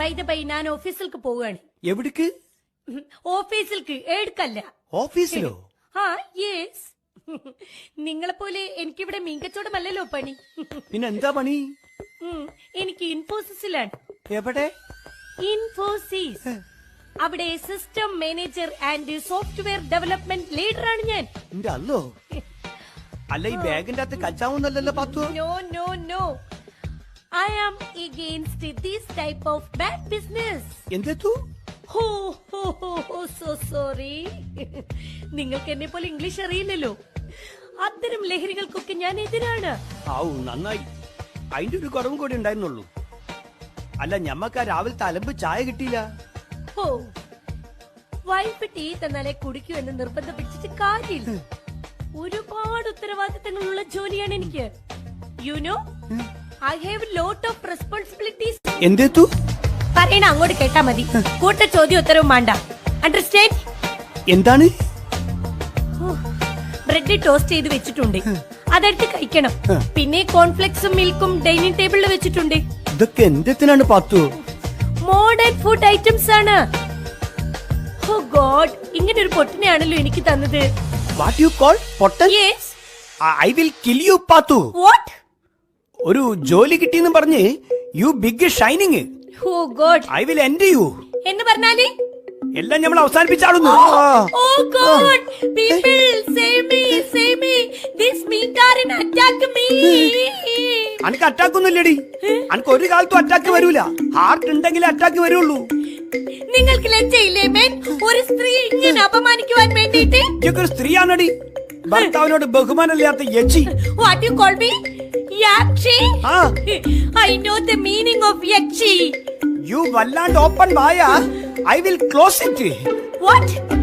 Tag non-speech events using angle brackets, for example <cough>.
By the by ഞാൻ ഓഫീസിലേക്ക് പോവുകയാണ്. എവിടേക്ക്? ഓഫീസിലേക്ക് എടുക്കല്ല ഓഫീസിലോ? ആ യെസ് നിങ്ങളെ പോലെ എനിക്കിവിടെ മീൻകച്ചവടമല്ലല്ലോ പണി. പിന്നെ എന്താ പണി എനിക്ക് ഇൻഫോസിസിലാണ്. എവിടെ? ഇൻഫോസിസ്. അവിടെ system manager and software development leader ആണ് ഞാൻ. അല്ലോ? അല്ല ഈ ബാഗിന്റെ അകത്ത് കച്ചാവുന്നല്ലോ Pathu no no no I am against this type of bad business. എന്തെത്തു ഹോ ഹോ ഹോ ഹോ സോ സോറി നിങ്ങൾക്ക് എന്നെ പോലെ ഇംഗ്ലീഷ് അറിയില്ലല്ലോ. അത്തരം ലഹരികൾക്കൊക്കെ ഞാൻ എതിരാണ്. ആവു നന്നായി. അതിന്റെ ഒരു കുറവും കൂടി ഉണ്ടായിരുന്നുള്ളൂ. അല്ല ഞമ്മക്ക് ആ രാവിലെ തലമ്പ് ചായ കിട്ടിയില്ല? ഹോ വൈഫ് ടീ തന്നാലേ കുടിക്കൂ എന്ന് നിർബന്ധം പിടിച്ചിട്ട് കാര്യമില്ല. ഒരുപാട് ഉത്തരവാദിത്തങ്ങളുള്ള ജോലിയാണ് എനിക്ക്. You know I have lot of responsibilities എന്തെത്തു പറയണ അങ്ങോട്ട് കേട്ടാ മതി കൂട്ട ചോദ്യം ഉത്തരവും വേണ്ട അണ്ടർസ്റ്റാൻഡ് എന്താണ് ബ്രെഡ് ടോസ്റ്റ് ചെയ്ത് വെച്ചിട്ടുണ്ട് അതെടുത്ത് കഴിക്കണം പിന്നെ കോൺഫ്ലെക്സും മിൽക്കും ഡൈനിങ് ടേബിളിൽ വെച്ചിട്ടുണ്ട് ഇതൊക്കെ എന്തെത്തിനാണ് പാത്തു മോഡേൺ ഫുഡ് ഐറ്റംസ് ആണ് ഓ ഗോഡ് ഇങ്ങനെ ഒരു പൊട്ടിനെയാണല്ലോ എനിക്ക് തന്നത് what you call Pottan yes I will kill you Pathu what ഒരു ജോലി കിട്ടിയെന്ന് പറഞ്ഞ് you big shining oh god. I will end you എന്ന് പറഞ്ഞാൽ? എല്ലാം നമ്മൾ അവസാനിപ്പിച്ചാളുന്നു ഓ god. People save me save me this മീൻകാരൻ attack me അനക്ക് അറ്റാക്ക് ഒന്നുമില്ലടി. അനക്ക് ഒരു കാലത്തും അറ്റാക്ക് വരൂല. ഹാർട്ട് ഉണ്ടെങ്കിൽ അറ്റാക്ക് വരുള്ളൂ. നിങ്ങൾക്ക് ലജ്ജയില്ലേ മേൻ ഒരു സ്ത്രീ ഇങ്ങനെ അപമാനിക്കുവാൻ വേണ്ടിയിട്ട്? ഇതൊക്കെ ഒരു സ്ത്രീയാണടി. ഭർത്താവിനോട് ബഹുമാനമില്ലാത്ത യജി what you call me Yakshi? Huh? <laughs> I know the meaning of Yakshi. You Valland open Maya. I will close it. What?